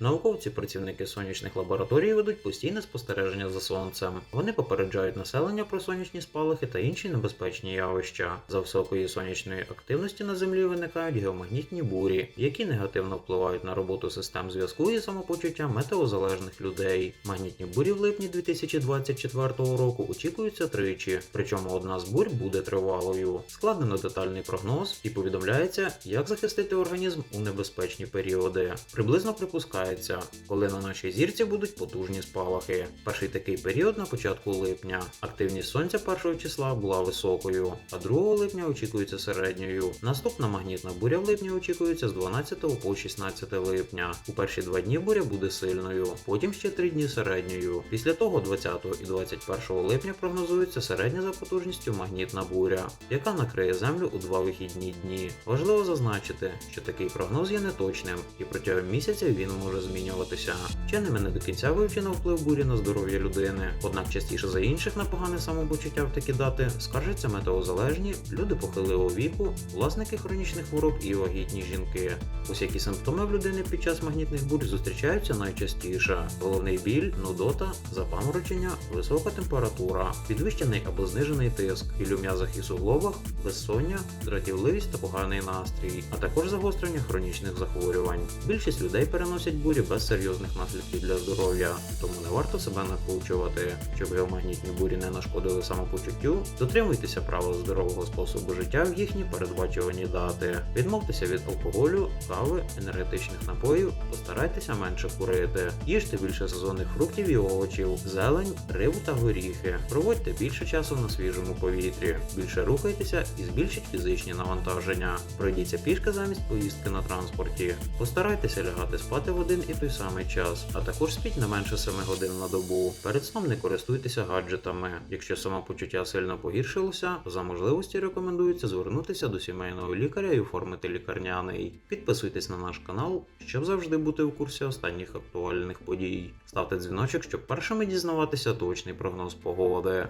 Науковці, працівники сонячних лабораторій ведуть постійне спостереження за сонцем. Вони попереджають населення про сонячні спалахи та інші небезпечні явища. За високої сонячної активності на землі виникають геомагнітні бурі, які негативно впливають на роботу систем зв'язку і самопочуття метеозалежних людей. Магнітні бурі в липні 2024 року очікуються тричі, причому одна з бурь буде тривалою. Складено детальний прогноз і повідомляється, як захистити організм у небезпечні періоди. Приблизно припускається, коли на нашій зірці будуть потужні спалахи. Перший такий період на початку липня. Активність сонця першого числа була високою, а 2 липня очікується середньою. Наступна магнітна буря в липні очікується з 12 по 16 липня. У перші два дні буря буде сильною, потім ще три дні середньою. Після того 20 і 21 липня прогнозується середня за потужністю магнітна буря, яка накриє землю у два вихідні дні. Важливо зазначити, що такий прогноз є неточним, і протягом місяця він може змінюватися. Вченими не до кінця вивчено вплив бурі на здоров'я людини, однак частіше за інших на погане самопочуття в такі дати скаржаться метеозалежні, люди похилого віку, власники хронічних хвороб і вагітні жінки. Усякі симптоми в людини під час магнітних бурь зустрічаються найчастіше: головний біль, нудота, запаморочення, висока температура, підвищений або знижений тиск, біль у м'язах і суглобах, безсоння, дратівливість та поганий настрій, а також загострення хронічних захворювань. Більшість людей переносять бурі без серйозних наслідків для здоров'я, тому не варто себе накручувати. Щоб геомагнітні бурі не нашкодили самопочуттю, дотримуйтеся правил здорового способу життя в їхні передбачувані дати. Відмовтеся від алкоголю, кави, енергетичних напоїв, постарайтеся менше курити, їжте більше сезонних фруктів і овочів, зелень, рибу та горіхи. Проводьте більше часу на свіжому повітрі, більше рухайтеся і збільшіть фізичні навантаження. Пройдіться пішки замість поїздки на транспорті. Постарайтеся лягати спати в один і той самий час, а також спіть не менше 7 годин на добу. Перед сном не користуйтеся гаджетами. Якщо самопочуття сильно погіршилося, за можливості рекомендується звернутися до сімейного лікаря і оформити лікарняний. Підписуйтесь на наш канал, щоб завжди бути в курсі останніх актуальних подій. Ставте дзвіночок, щоб першими дізнаватися точний прогноз погоди.